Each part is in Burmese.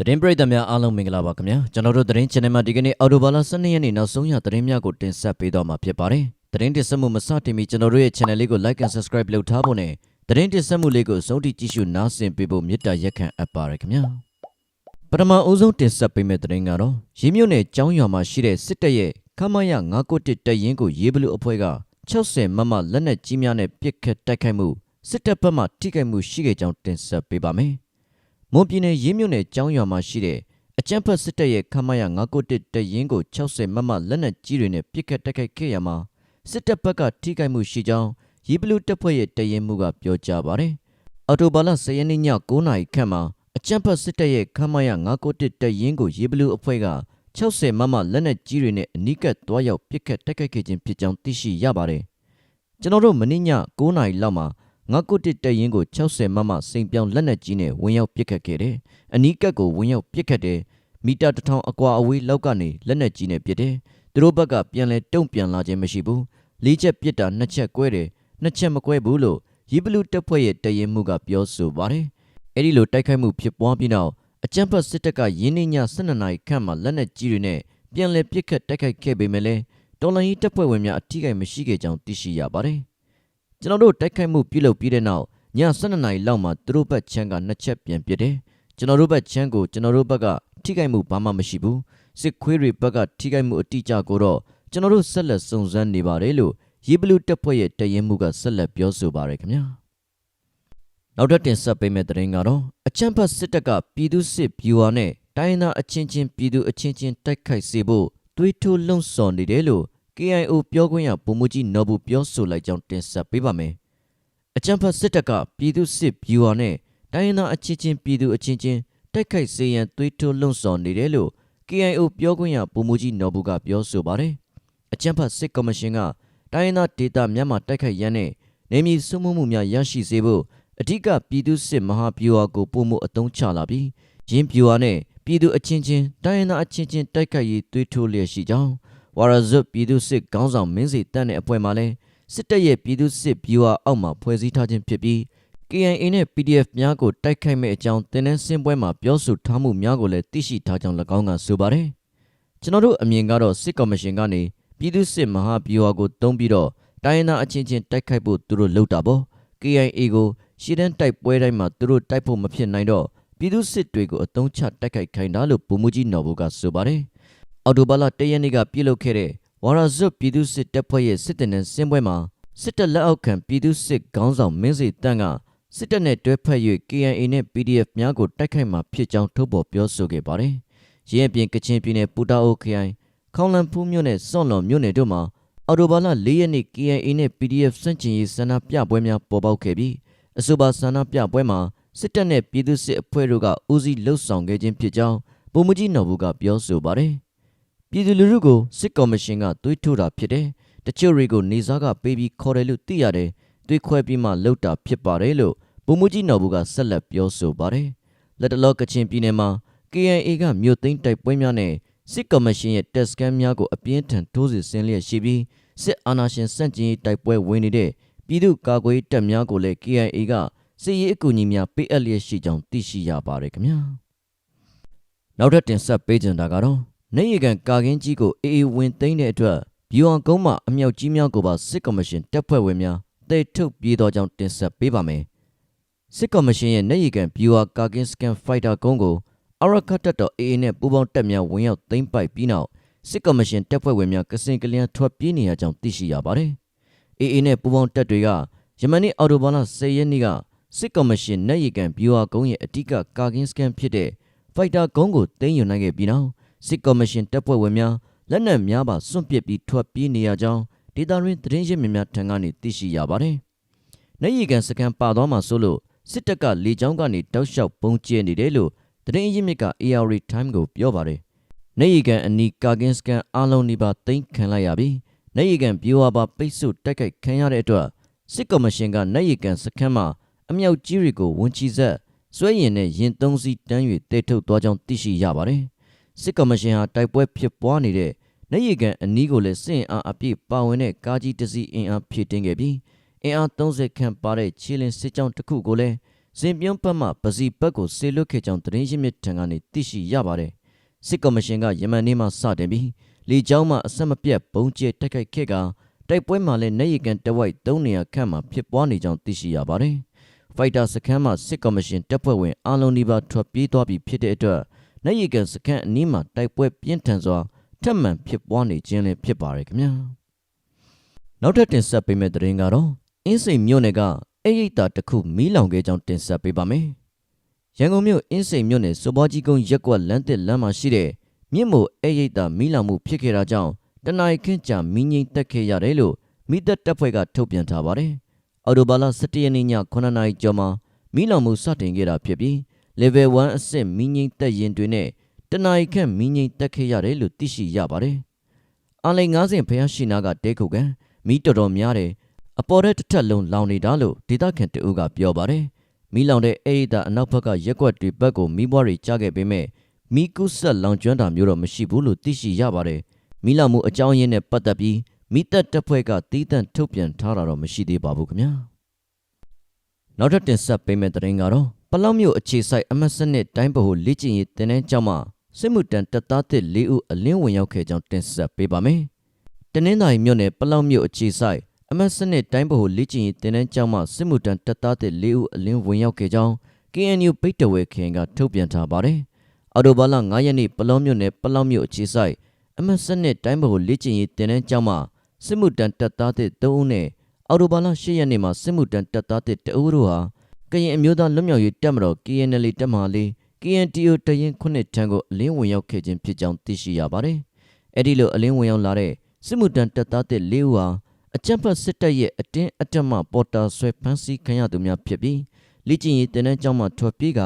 သတင်းပရိသတ်များအားလုံးမင်္ဂလာပါခင်ဗျာကျွန်တော်တို့သတင်း channel မှာဒီကနေ့အော်တိုဘာလ12ရက်နေ့နောက်ဆုံးရသတင်းများကိုတင်ဆက်ပေးတော့မှာဖြစ်ပါတယ်သတင်းတင်ဆက်မှုမစတင်မီကျွန်တော်တို့ရဲ့ channel လေးကို like and subscribe လုပ်ထားဖို့နဲ့သတင်းတင်ဆက်မှုလေးကိုအဆုံးထိကြည့်ရှုနားဆင်ပေးဖို့မေတ္တာရက်ခံအပ်ပါတယ်ခင်ဗျာပထမအဦးဆုံးတင်ဆက်ပေးမယ့်သတင်းကတော့ရေမြုပ်နယ်ကျောင်းရွာမှာရှိတဲ့စစ်တပ်ရဲ့ခမရ991တပ်ရင်းကိုရေဘလူအဖွဲ့က60မမလက်နက်ကြီးများနဲ့ပစ်ခတ်တိုက်ခိုက်မှုစစ်တပ်ဘက်မှထိခိုက်မှုရှိခဲ့ကြောင်းတင်ဆက်ပေးပါမယ် မွန်ပြည်နယ်ရေးမြုပ်နယ်ကျောင်းရွာမှာရှိတဲ့အကြမ်းဖက်စစ်တပ်ရဲ့ခမရ991တပ်ရင်းကို60မမလက်နက်ကြီးတွေနဲ့ပစ်ခတ်တိုက်ခိုက်ခဲ့ရမှာစစ်တပ်ဘက်ကထိခိုက်မှုရှိကြောင်းရေဘလူတပ်ဖွဲ့ရဲ့တပ်ရင်းမှုကပြောကြားပါတယ်အော်တိုဘာလ10ရက်နေ့ည9:00နာရီခန့်မှာအကြမ်းဖက်စစ်တပ်ရဲ့ခမရ991တပ်ရင်းကိုရေဘလူအဖွဲ့က60မမလက်နက်ကြီးတွေနဲ့အနီးကပ်သွားရောက်ပစ်ခတ်တိုက်ခိုက်ခဲ့ခြင်းဖြစ်ကြောင်းသိရှိရပါတယ်ကျွန်တော်တို့မနေ့ည9:00နာရီလောက်မှာ 991တပ်ရင်းကို60မမစိန်ပြောင်းလက်နက်ကြီးနဲ့ဝင်ရောက်ပစ်ခတ်ခဲ့တယ်။အနီးကပ်ကိုဝင်ရောက်ပစ်ခတ်တယ်။မီတာ1000အကွာအဝေးလောက်ကနေလက်နက်ကြီးနဲ့ပစ်တယ်။သူတို့ဘက်ကပြန်လဲတုံ့ပြန်လာခြင်းမရှိဘူး။လေးချက်ပစ်တာနှစ်ချက်ကွဲတယ်။နှစ်ချက်မကွဲဘူးလို့ရီဘလူတပ်ဖွဲ့ရဲ့တရင်မှုကပြောဆိုပါတယ်။အဲ့ဒီလိုတိုက်ခိုက်မှုဖြစ်ပွားပြီးနောက်အကြမ်းဖက်စစ်တပ်ကရင်းနှီးည12နာရီခန့်မှာလက်နက်ကြီးတွေနဲ့ပြန်လဲပစ်ခတ်တိုက်ခိုက်ခဲ့ပေမဲ့လည်းတော်လိုင်းရေးတပ်ဖွဲ့ဝင်များအထိကိမရှိခဲ့ကြောင်းသိရှိရပါတယ်။ ကျွန်တော်တို့တိုက်ခိုက်မှုပြုလုပ်ပြီးတဲ့နောက်ည12နာရီလောက်မှာသူတို့ဘက်ချမ်းကနှစ်ချက်ပြန်ပစ်တယ်ကျွန်တော်တို့ဘက်ချမ်းကိုကျွန်တော်တို့ဘက်ကထိခိုက်မှုဘာမှမရှိဘူးစစ်ခွေးတွေဘက်ကထိခိုက်မှုအတိအကျကိုတော့ကျွန်တော်တို့ဆက်လက်စုံစမ်းနေပါတယ်လို့ရေဘလူးတပ်ဖွဲ့ရဲ့တရင်မှုကဆက်လက်ပြောဆိုပါရခင်ဗျာနောက်ထပ်တင်ဆက်ပေးမယ့်သတင်းကတော့အချမ်းဖတ်စစ်တပ်ကပြည်သူစစ်ဗျူဟာနဲ့တိုင်းရင်းသားအချင်းချင်းပြည်သူအချင်းချင်းတိုက်ခိုက်စေဖို့တွေးထိုးလှုံ့ဆော်နေတယ်လို့ KIO ပြောခွင့်ရဗိုလ်မှူးကြီးနော်ဘူးပြောဆိုလိုက်ကြောင်းတင်ဆက်ပေးပါမယ်။အကြံဖတ်စစ်တပ်ကပြည်သူစစ်ဗျူဟာနဲ့တိုင်းရင်းသားအချင်းချင်းပြည်သူအချင်းချင်းတိုက်ခိုက်စေရန်သွေးထိုးလှုံ့ဆော်နေတယ်လို့ KIO ပြောခွင့်ရဗိုလ်မှူးကြီးနော်ဘူးကပြောဆိုပါတယ်။အကြံဖတ်စစ်ကော်မရှင်ကတိုင်းရင်းသားဒေသများမှာတိုက်ခိုက်ရန်နဲ့နေမြေစုမှုမှုများရရှိစေဖို့အဓိကပြည်သူစစ်မဟာဗျူဟာကိုပုံမှုအသုံးချလာပြီးရင်းဗျူဟာနဲ့ပြည်သူအချင်းချင်းတိုင်းရင်းသားအချင်းချင်းတိုက်ခိုက်ရေးသွေးထိုးလျက်ရှိကြောင်း ဝါရဇွတ်ပြည်သူစစ်ခေါင်းဆောင်မင်းစီတန်းတဲ့အဖွဲ့မှလည်းစစ်တပ်ရဲ့ပြည်သူစစ်ဗျူဟာအောက်မှာဖွဲ့စည်းထားခြင်းဖြစ်ပြီး KIA နဲ့ PDF များကိုတိုက်ခိုက်မဲ့အကြောင်းတင်းနှင်းစင်းပွဲမှာပြောဆိုထားမှုများကိုလည်းသိရှိထားကြောင်း၎င်းကဆိုပါတယ်။ကျွန်တော်တို့အမြင်ကတော့စစ်ကော်မရှင်ကနေပြည်သူစစ်မဟာဗျူဟာကိုတုံးပြီးတော့တိုင်းရင်းသားအချင်းချင်းတိုက်ခိုက်ဖို့သူတို့လုပ်တာပေါ့။ KIA ကိုရှေ့တန်းတိုက်ပွဲတိုင်းမှာသူတို့တိုက်ဖို့မဖြစ်နိုင်တော့ပြည်သူစစ်တွေကိုအုံချတိုက်ခိုက်ခိုင်းတာလို့ဗိုလ်မှူးကြီးနော်ဘူကဆိုပါတယ်။ အော်တိုဘာလ၁ရက်နေ့ကပြုလုပ်ခဲ့တဲ့ဝါရဇွတ်ပြည်သူစစ်တပ်ဖွဲ့ရဲ့စစ်တပ်နဲ့စင်းပွဲမှာစစ်တပ်လက်အောက်ခံပြည်သူစစ်ခေါင်းဆောင်မင်းစီတန်းကစစ်တပ်နဲ့တွဲဖက်၍ KNA နဲ့ PDF များကိုတိုက်ခိုက်မှာဖြစ်ကြောင်းထုတ်ဖော်ပြောဆိုခဲ့ပါတယ်။ရင်းအပြင်ကချင်ပြည်နယ်ပူတာအိုခရိုင်ခေါင်လန်ဖူးမြို့နယ်စွန့်လွန်မြို့နယ်တို့မှာအော်တိုဘာလ၄ရက်နေ့ KNA နဲ့ PDF စန့်ကျင်ရေးဆန္ဒပြပွဲများပေါ်ပေါက်ခဲ့ပြီးအဆိုပါဆန္ဒပြပွဲမှာစစ်တပ်နဲ့ပြည်သူစစ်အဖွဲ့တို့ကဦးစီးလှုပ်ဆောင်ခဲ့ခြင်းဖြစ်ကြောင်းဗိုလ်မှူးကြီးနော်ဘူးကပြောဆိုပါတယ်။ ပြည်သူလူထုကိုစစ်ကော်မရှင်ကသွေးထိုးတာဖြစ်တယ်။တချို့တွေကိုနေစားကပေးပြီးခေါ်တယ်လို့သိရတယ်။သွေးခွဲပြီးမှလှုပ်တာဖြစ်ပါတယ်လို့ဗိုလ်မှူးကြီးနော်ဘူးကဆက်လက်ပြောဆိုပါတယ်။လက်တလောကချင်ပြည်နယ်မှာ KIA ကမြို့သိမ်းတိုက်ပွဲများနဲ့စစ်ကော်မရှင်ရဲ့တက်စကန်များကိုအပြင်းထန်ထိုးစစ်ဆင်လျက်ရှိပြီးစစ်အာဏာရှင်စန့်ကျင်ရေးတိုက်ပွဲဝင်နေတဲ့ပြည်သူ့ကာကွယ်တပ်များကိုလည်း KIA ကစစ်ရေးအကူအညီများပေးအပ်လျက်ရှိကြောင်းသိရှိရပါတယ်ခင်ဗျာနောက်ထပ်တင်ဆက်ပေးကြတာကတော့ နေရီကန်ကာကင်းကြီးကိုအေအေဝင်သိမ်းတဲ့အတွက်ဘီယွန်ကုန်းမှာအမြောက်ကြီးများကိုပါစစ်ကော်မရှင်တပ်ဖွဲ့ဝင်များတိတ်ထုတ်ပြေးတော့ကြောင်းတင်ဆက်ပေးပါမယ်စစ်ကော်မရှင်ရဲ့နေရီကန်ဘီယွန်ကာကင်းစကန်ဖိုက်တာကုန်းကိုအရခတ်တပ်တော်အေအေနဲ့ပူးပေါင်းတပ်များဝင်ရောက်သိမ်းပိုက်ပြီးနောက်စစ်ကော်မရှင်တပ်ဖွဲ့ဝင်များကစင်ကလျံထွက်ပြေးနေရကြောင်းသိရှိရပါတယ်အေအေနဲ့ပူးပေါင်းတပ်တွေကယမန်နေ့အော်တိုဘာလ10ရက်နေ့ကစစ်ကော်မရှင်နဲ့ရီကန်ဘီယွာကုန်းရဲ့အဓိကကာကင်းစကန်ဖြစ်တဲ့ဖိုက်တာကုန်းကိုသိမ်းယူနိုင်ခဲ့ပြီးနောက် စစ်ကော်မရှင်တပ်ဖွဲ့ဝင်များလက်နက်များပါစွန့်ပစ်ပြီးထွက်ပြေးနေရကြောင်းဒေတာရင်းသတင်းရင်းမြစ်များထံကနေသိရှိရပါတယ်။နေရီကန်စကန်ပါသွားမှာဆိုလို့စစ်တပ်ကလေကြောင်းကနေတောက်လျှောက်ပုံကျဲနေတယ်လို့သတင်းရင်းမြစ်က AR Time ကိုပြောပါတယ်။နေရီကန်အနီးကာကင်းစကန်အားလုံးဒီပါသိမ်းခံလိုက်ရပြီးနေရီကန်ဘီယွာပါပိတ်ဆို့တိုက်ခိုက်ခံရတဲ့အတွက်စစ်ကော်မရှင်ကနေရီကန်စခန်းမှာအမြောက်ကြီးတွေကိုဝန်ချီဆက်စွဲရင်နဲ့ရင်သုံးစီတန်း၍တဲထုတ်သွားကြောင်းသိရှိရပါတယ်။ စစ်ကော်မရှင်ဟာတိုက်ပွဲဖြစ်ပွားနေတဲ့နေရီကန်အနီးကိုလည်းစစ်အားအပြည့်ပါဝင်တဲ့ကားကြီးတစ်စီးအင်အားဖြည့်တင်းခဲ့ပြီးအင်အား30ခန့်ပါတဲ့ခြေလင်းစစ်ကြောင်းတစ်ခုကိုလည်းစင်ပြုံးပတ်မှပစီပတ်ကိုဆေလွတ်ခဲ့ကြောင်းသတင်းရင်းမြစ်ထံကနေသိရှိရပါတယ်စစ်ကော်မရှင်ကယမန်နေ့မှစတင်ပြီးလေကြောင်းမှအဆက်မပြတ်ဘုံကျဲတိုက်ခိုက်ခဲ့ကတိုက်ပွဲမှာလည်းနေရီကန်တဝိုက်3နေရာခန့်မှာဖြစ်ပွားနေကြောင်းသိရှိရပါတယ်ဖိုက်တာစခန်းမှာစစ်ကော်မရှင်တပ်ဖွဲ့ဝင်အလုံးဒီပါထွက်ပြေးသွားပြီဖြစ်တဲ့အတွက် နေရီကန်စခန်းအနီးမှာတိုက်ပွဲပြင်းထန်စွာထပ်မံဖြစ်ပွားနေခြင်းလည်းဖြစ်ပါတယ်ခင်ဗျာနောက်ထပ်တင်ဆက်ပေးမယ့်သတင်းကတော့အင်းစိန်မြို့နယ်ကအိရိတ်တာတစ်ခုမီးလောင်ခဲ့ကြောင်းတင်ဆက်ပေးပါမယ်ရန်ကုန်မြို့အင်းစိန်မြို့နယ်စုဘောကြီးကုန်းရက်ကွက်လမ်းတစ်လမ်းမှာရှိတဲ့မြင့်မို့အိရိတ်တာမီးလောင်မှုဖြစ်ခဲ့တာကြောင့်တနင်္ဂနွေခင်းကြာမီးငိမ့်တက်ခဲ့ရတယ်လို့မိသက်တပ်ဖွဲ့ကထုတ်ပြန်ထားပါတယ်အော်တိုဘာလ17ရက်နေ့ည9နာရီကျော်မှာမီးလောင်မှုစတင်ခဲ့တာဖြစ်ပြီး level 1အဆင့်မီးငိမ့်တက်ရင်တွေနဲ့တနင်္ဂနွေခန့်မီးငိမ့်တက်ခဲ့ရတယ်လို့သိရှိရပါတယ်အာလိန်90ဖျားရှိနာကတဲခုကန်မီးတော်တော်များတယ်အပေါ်တဲ့တစ်ထက်လုံးလောင်နေတာလို့ဒေသခံတအုပ်ကပြောပါတယ်မီးလောင်တဲ့အဲ့ဒီတာအနောက်ဘက်ကရက်ကွက်တွေဘက်ကိုမီးပွားတွေကြားခဲ့ပေမဲ့မီးကူးဆက်လောင်ကျွမ်းတာမျိုးတော့မရှိဘူးလို့သိရှိရပါတယ်မီးလောင်မှုအကြောင်းရင်းနဲ့ပတ်သက်ပြီးမိသက်တပ်ဖွဲ့ကတီးတန့်ထုတ်ပြန်ထားတာတော့မရှိသေးပါဘူးခင်ဗျာနောက်ထပ်တင်ဆက်ပေးမယ့်သတင်းကတော့ ပလောက်မြို့အခြေဆိုင်အမတ်စနစ်တိုင်းဗဟိုလေ့ကျင့်ရေးတင်တဲ့ကျောင်းမှာစစ်မှုတန်းတပ်သားသစ်၄ဦးအလင်းဝင်ရောက်ခဲ့ကြောင်းတင်ဆက်ပေးပါမယ်တနင်္သာရီမြို့နယ်ပလောက်မြို့အခြေဆိုင်အမတ်စနစ်တိုင်းဗဟိုလေ့ကျင့်ရေးတင်တဲ့ကျောင်းမှာစစ်မှုတန်းတပ်သားသစ်၄ဦးအလင်းဝင်ရောက်ခဲ့ကြောင်း KNU ပိတ်တဝဲခရင်ကထုတ်ပြန်ထားပါတယ်အော်တိုဘာလ9ရက်နေ့ပလောမြို့နယ်ပလောက်မြို့အခြေဆိုင်အမတ်စနစ်တိုင်းဗဟိုလေ့ကျင့်ရေးတင်တဲ့ကျောင်းမှာစစ်မှုတန်းတပ်သားသစ်3ဦးနဲ့အော်တိုဘာလ10ရက်နေ့မှာစစ်မှုတန်းတပ်သားသစ်2ဦးတို့ဟာ ကရင်အမျိုးသားလွတ်မြောက်ရေးတပ်မတော် KNL တပ်မဟာလေး KNTO တရင်ခုနှစ်ထံကိုအလင်းဝင်ရောက်ခဲ့ခြင်းဖြစ်ကြောင်းသိရှိရပါတယ်။အဲ့ဒီလိုအလင်းဝင်ရောက်လာတဲ့စစ်မှုတန်းတပ်သားသစ်၄ဦးဟာအကြံဖတ်စစ်တပ်ရဲ့အတင်းအတက်မှပေါ်တာဆွဲဖမ်းဆီးခံရသူများဖြစ်ပြီးလိကျင်ရေးတင်တဲ့ကျောင်းမှာထွက်ပြေးက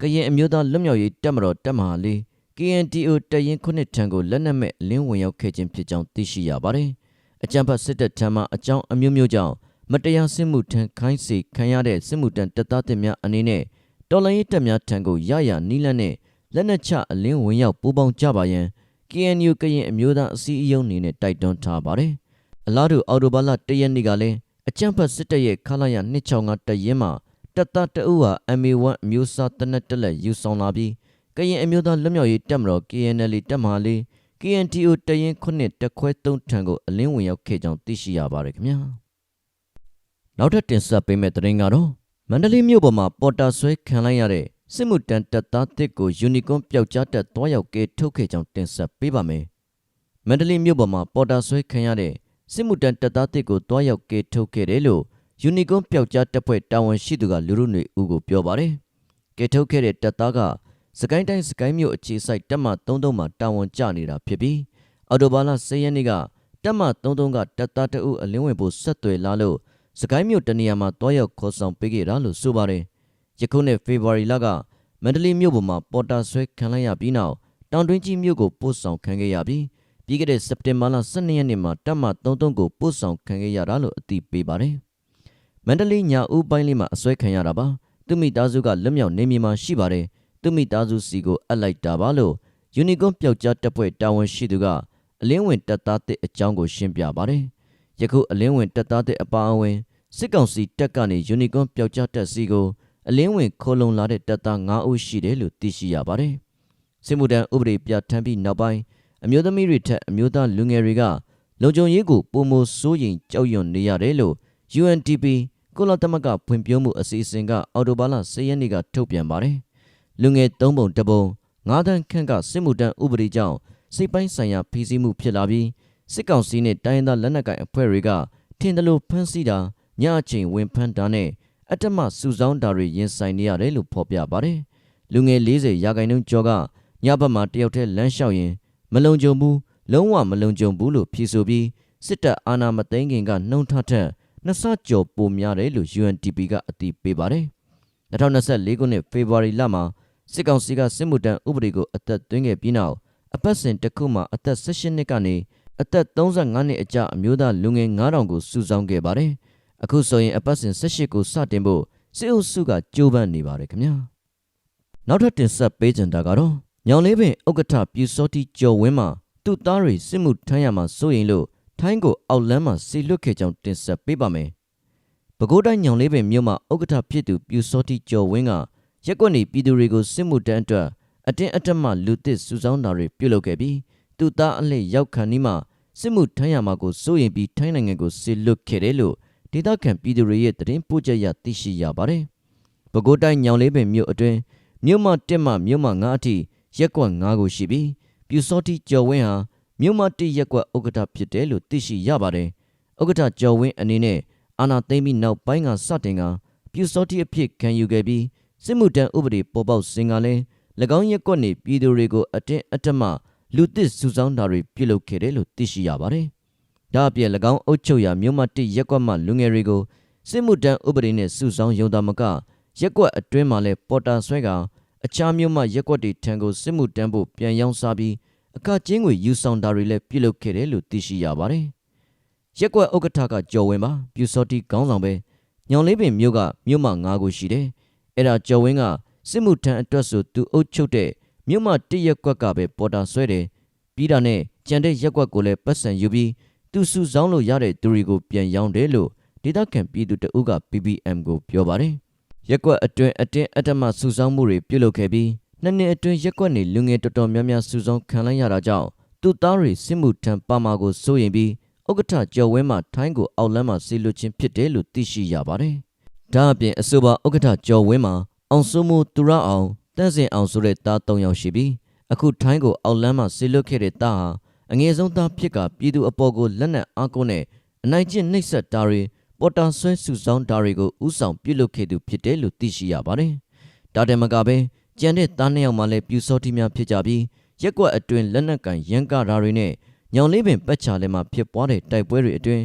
ကရင်အမျိုးသားလွတ်မြောက်ရေးတပ်မတော်တပ်မဟာလေး KNTO တရင်ခုနှစ်ထံကိုလက်နက်မဲ့အလင်းဝင်ရောက်ခဲ့ခြင်းဖြစ်ကြောင်းသိရှိရပါတယ်။အကြံဖတ်စစ်တပ်ထံမှအကြောင်းအမျိုးမျိုးကြောင့် မတရားစစ်မှုထမ်းခိုင်းစေခံရတဲ့စစ်မှုတန်းတပ်သားတင်များအနေနဲ့တော်လိုင်းရေးတပ်များထံကိုရရနီးလန်းနဲ့လက်နက်ချအလင်းဝင်ရောက်ပူးပေါင်းကြပါရန် KNU ကရင်အမျိုးသားအစည်းအရုံးအနေနဲ့တိုက်တွန်းထားပါတယ်။အလားတူအော်တိုဘာလ၁ရက်နေ့ကလည်းအကြံဖတ်စစ်တပ်ရဲ့ခလာရ265တရင်မှာတပ်သားတအုပ်ဟာ MA1 အမျိုးအစားတနက်တက်လက်ယူဆောင်လာပြီးကရင်အမျိုးသားလွတ်မြောက်ရေးတပ်မတော် KNL တပ်မဟာလေး KNTO တရင်ခုနှစ်တခွဲ3ထံကိုအလင်းဝင်ရောက်ခဲ့ကြောင်းသိရှိရပါတယ်ခင်ဗျာ။ နောက်ထပ်တင်ဆက်ပေးမယ့်သတင်းကတော့မန္တလေးမြို့ပေါ်မှာပေါ်တာဆွဲခံလိုက်ရတဲ့စစ်မှုတန်းတပ်သားတစ်ကိုယူနီကွန်ပျောက်ကြားတက်သွားရောက်ကဲထုတ်ခဲ့ကြောင်းတင်ဆက်ပေးပါမယ်။မန္တလေးမြို့ပေါ်မှာပေါ်တာဆွဲခံရတဲ့စစ်မှုတန်းတပ်သားတစ်ကိုသွားရောက်ကဲထုတ်ခဲ့တယ်လို့ယူနီကွန်ပျောက်ကြားတပ်ဖွဲ့တာဝန်ရှိသူကလူလူနေဦးကိုပြောပါတယ်။ကဲထုတ်ခဲ့တဲ့တပ်သားကစကိုင်းတိုင်းစကိုင်းမြို့အခြေစိုက်တပ်မ33မှာတာဝန်ကျနေတာဖြစ်ပြီးအော်တိုဘာလ10ရက်နေ့ကတပ်မ33ကတပ်သားတအုပ်အလင်းဝင်ဖို့ဆက်သွယ်လာလို့ စကိုင်းမြို့တနေရာမှာတွားရောက်ခေါ်ဆောင်ပေးခဲ့တာလို့ဆိုပါတယ်။ယခုနှစ်ဖေဖော်ဝါရီလကမန္တလေးမြို့ပေါ်မှာပေါ်တာဆွဲခံလိုက်ရပြီးနောက်တောင်တွင်းကြီးမြို့ကိုပို့ဆောင်ခံခဲ့ရပြီးပြီးခဲ့တဲ့စက်တင်ဘာလ12ရက်နေ့မှာတပ်မ33ကိုပို့ဆောင်ခံခဲ့ရတာလို့အသိပေးပါတယ်။မန္တလေးညာဦးပိုင်းလေးမှာအစွဲခံရတာပါ။သူမိသားစုကလွတ်မြောက်နေမြေမှာရှိပါတယ်။သူမိသားစုစီကိုအပ်လိုက်တာပါလို့ယူနီကွန်ပျောက်ကြားတပ်ဖွဲ့တာဝန်ရှိသူကအလင်းဝင်တပ်သားတဲ့အကြောင်းကိုရှင်းပြပါတယ်။ယခုအလင်းဝင်တပ်သားတဲ့အပါအဝင် စစ်ကောင်စီတပ်ကနေယူနီကွန်ပျောက်ကြားတပ်စီကိုအလင်းဝင်ခိုးလုံလာတဲ့တပ်သား9ဦးရှိတယ်လို့သိရှိရပါတယ်။စစ်မှုထမ်းဥပဒေပြဋ္ဌာန်းပြီးနောက်ပိုင်းအမျိုးသမီးတွေထက်အမျိုးသားလူငယ်တွေကလုံခြုံရေးကိုပုံမစိုးရင်ကြောက်ရွံ့နေရတယ်လို့ UNDP ကုလသမဂ္ဂဖွံ့ဖြိုးမှုအစီအစဉ်ကအော်တိုဘာလ10ရက်နေ့ကထုတ်ပြန်ပါတယ်။လူငယ်3ပုံတပုံ9တန်းခန့်ကစစ်မှုထမ်းဥပဒေကြောင့်စိတ်ပိုင်းဆိုင်ရာဖိစီးမှုဖြစ်လာပြီးစစ်ကောင်စီနဲ့တိုင်းဒေသလက်နက်ကိုင်အဖွဲ့တွေကထင်တယ်လို့ဖမ်းဆီးတာ ညအချိန်ဝင်ဖမ်းတာနဲ့အတ္တမစုဆောင်းတာတွေရင်ဆိုင်နေရတယ်လို့ဖော်ပြပါတယ်။လူငယ်40ရာခိုင်နှုန်းကျော်ကညဘက်မှာတယောက်တည်းလမ်းလျှောက်ရင်မလုံခြုံဘူးလုံးဝမလုံခြုံဘူးလို့ဖြေဆိုပြီးစစ်တပ်အာဏာမသိမ်းခင်ကနှုံထထက်နှစ်ဆကျော်ပိုများတယ်လို့ UNDP ကအတည်ပြုပါတယ်။2024ခုနှစ်ဖေဖော်ဝါရီလမှာစစ်ကောင်စီကစစ်မှုထမ်းဥပဒေကိုအသက်သွင်းခဲ့ပြီးနောက်အပတ်စဉ်တစ်ခုမှာအသက်18နှစ်ကနေအသက်35နှစ်အကြအမျိုးသားလူငယ်9000ကိုစုဆောင်းခဲ့ပါတယ်။ အခုဆိုရင်အပတ်စဉ်18ကိုစတင်ဖို့စစ်အုပ်စုကကြိုးပမ်းနေပါတယ်ခင်ဗျာနောက်ထပ်တင်ဆက်ပေးကြတာကတော့ညောင်လေးပင်ဥက္ကဋ္ဌပြူစောတိကျော်ဝင်းမှာသူ့သားတွေစစ်မှုထမ်းရမှာစိုးရင်လို့ထိုင်းကိုအောက်လန်းမှာစီလွတ်ခဲ့ကြောင်းတင်ဆက်ပေးပါမယ်ပဲခူးတိုင်းညောင်လေးပင်မြို့မှာဥက္ကဋ္ဌဖြစ်သူပြူစောတိကျော်ဝင်းကရက်ကွက်နေပြည်သူတွေကိုစစ်မှုတန်းအတွက်အတင်းအဓမ္မလူသစ်စုဆောင်းတာတွေပြုလုပ်ခဲ့ပြီးသူသားအလှည့်ရောက်ခံဒီမှာစစ်မှုထမ်းရမှာကိုစိုးရင်ပြီးထိုင်းနိုင်ငံကိုဆေလွတ်ခဲ့တယ်လို့ ဒေသခံပြည်သူတွေရဲ့သတင်းပို့ချက်အရသိရှိရပါတယ်။ပဲခူးတိုင်းညောင်လေးပင်မြို့အတွင်းမြို့မတက်မှမြို့မ9အထိရက်ကွက်9ကိုရှိပြီးပြူစောတိကျော်ဝင်းဟာမြို့မတက်ရက်ကွက်ဥက္ကဋ္ဌဖြစ်တယ်လို့သိရှိရပါတယ်။ဥက္ကဋ္ဌကျော်ဝင်းအနေနဲ့အာဏာသိမ်းပြီးနောက်ပိုင်းကစတင်ကပြူစောတိအဖြစ်ခံယူခဲ့ပြီးစစ်မှုတန်းဥပဒေပေါ်ပေါက်စဉ်ကလည်း၎င်းရက်ကွက်နေပြည်သူတွေကိုအတင်းအဓမ္မလူသစ်စုဆောင်းတာတွေပြုလုပ်ခဲ့တယ်လို့သိရှိရပါတယ်။ ဒါအပြင်၎င်းအုပ်ချုပ်ရာမြို့မတိရက်ကွက်မှလူငယ်တွေကိုစစ်မှုတန်းဥပဒေနဲ့စုဆောင်းရုံသာမကရက်ကွက်အတွင်းမှာလည်းပေါ်တာဆွဲကအခြားမြို့မှရက်ကွက်တွေထံကိုစစ်မှုတန်းဖို့ပြန်ရောင်းစားပြီးအခကျင်းငွေယူဆောင်တာတွေလည်းပြုလုပ်ခဲ့တယ်လို့သိရှိရပါတယ်။ရက်ကွက်ဥက္ကဋ္ဌကကြော်ဝင်ပါပြူစောတိကောင်းဆောင်ပဲညောင်လေးပင်မြို့ကမြို့မှ9ခုရှိတယ်။အဲ့ဒါကြော်ဝင်းကစစ်မှုထမ်းအတွက်ဆိုသူအုပ်ချုပ်တဲ့မြို့မှတရက်ကွက်ကပဲပေါ်တာဆွဲတယ်ပြီးတာနဲ့ကြံတဲ့ရက်ကွက်ကိုလည်းပတ်စံယူပြီး သူစုဆောင်းလို့ရတဲ့သူတွေကိုပြန်ရောင်းတယ်လို့ဒေသခံပြည်သူတအုပ်က PPM ကိုပြောပါတယ်ရက်ကွက်အတွင်းအတင်းအဓမ္မစုဆောင်းမှုတွေပြုလုပ်ခဲ့ပြီးနှစ်နှစ်အတွင်းရက်ကွက်နေလူငယ်တော်တော်များများစုဆောင်းခံလိုက်ရတာကြောင့်သူသားတွေစစ်မှုထမ်းပါမာကိုစိုးရင်ပြီးဥက္ကဋ္ဌကျော်ဝင်းမှထိုင်းကိုအောက်လမ်းမှာဆီလွတ်ခြင်းဖြစ်တယ်လို့သိရှိရပါတယ်ဒါအပြင်အဆိုပါဥက္ကဋ္ဌကျော်ဝင်းမှာအောင်စိုးမိုးသူရအောင်တန့်စင်အောင်ဆိုတဲ့သား၃ယောက်ရှိပြီးအခုထိုင်းကိုအောက်လမ်းမှာဆေလွတ်ခဲ့တဲ့သားဟာ အငယ်ဆုံးသားဖြစ်ကပြည်သူအပေါ်ကိုလက်နက်အားကိုးနဲ့အနိုင်ကျင့်နှိပ်စက်တာတွေပေါ်တာဆွဲစုဆောင်းတာတွေကိုဥဆောင်ပြုလုပ်ခဲ့သူဖြစ်တယ်လို့သိရှိရပါတယ်။ဒါတည်းမကပဲကြံတဲ့သားနှစ်ယောက်မှလည်းပြူစောတိများဖြစ်ကြပြီးရက်ကွက်အတွင်းလက်နက်ကန်ရန်ကတာတွေနဲ့ညောင်လေးပင်ပတ်ချာလဲမှာဖြစ်ပွားတဲ့တိုက်ပွဲတွေအတွင်း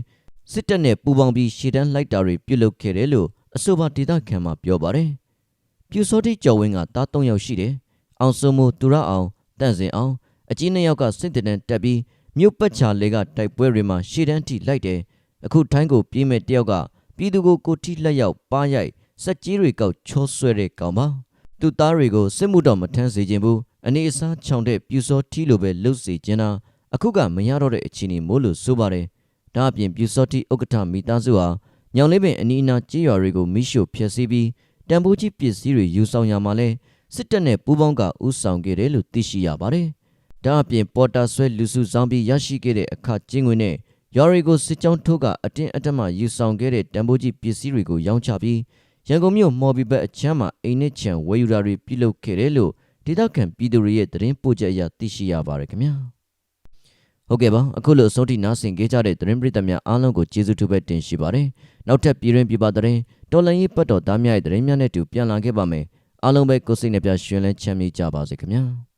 စစ်တပ်နဲ့ပူးပေါင်းပြီးရှေ့တန်းလိုက်တာတွေပြုလုပ်ခဲ့တယ်လို့အဆိုပါဒေသခံမှပြောပါတယ်။ပြူစောတိကျော်ဝင်းကတား၃ယောက်ရှိတယ်။အောင်စုံမိုသူရအောင်တန့်စင်အောင် အကြီးနှစ်ယောက်ကစစ်တပ်နဲ့တက်ပြီးမြို့ပတ်ချာလေကတိုက်ပွဲတွေမှာရှေ့တန်းထိလိုက်တယ်။အခုထိုင်းကိုပြေးမဲ့တယောက်ကပြည်သူကိုကိုထိလက်ရောက်ပါရိုက်စက်ကြီးတွေကောက်ချောဆွဲတဲ့ကောင်ပါ။သူသားတွေကိုစစ်မှုတော်မထမ်းစေခြင်းဘူးအနေအစားချောင်တဲ့ပြူစောထီလိုပဲလှုပ်စေခြင်းတာအခုကမရတော့တဲ့အခြေအနေမို့လို့ဆိုပါတယ်။ဒါအပြင်ပြူစောထီဥက္ကဋ္ဌမိသားစုဟာညောင်လေးပင်အနီးအနားကြေးရွာတွေကိုမိရှို့ဖျက်ဆီးပြီးတန်ဖိုးကြီးပစ္စည်းတွေယူဆောင်ရမှာလဲစစ်တပ်နဲ့ပူးပေါင်းကဥဆောင်ခဲ့တယ်လို့သိရှိရပါတယ်။ ဒါအပြင်ပေါ်တာဆွဲလူစုဆောင်ပြီးရရှိခဲ့တဲ့အခကျင်းငွေနဲ့ရော်ရီကိုစစ်ကြောင်းထုတ်ကအတင်းအဓမ္မယူဆောင်ခဲ့တဲ့တန်ဖိုးကြီးပစ္စည်းတွေကိုရောင်းချပြီးရန်ကုန်မြို့မော်ဘီဘက်အချမ်းမှာအိမ်နဲ့ချံဝယ်ယူတာတွေပြုလုပ်ခဲ့တယ်လို့ဒေသခံပြည်သူတွေရဲ့သတင်းပို့ချက်အရသိရှိရပါတယ်ခင်ဗျာ။ဟုတ်ကဲ့ပါအခုလိုအဆုံးထိနားဆင်ကြကြတဲ့သတင်းပရိသတ်များအားလုံးကိုကျေးဇူးတူပဲတင်ရှိပါတယ်။နောက်ထပ်ပြည်တွင်းပြည်ပသတင်းတော်လန်ရေးပတ်တော်သားများရဲ့သတင်းများနဲ့တူပြန်လာခဲ့ပါမယ်အားလုံးပဲကိုယ်စိတ်နှပြရှင်လန်းချမ်းမြေ့ကြပါစေခင်ဗျာ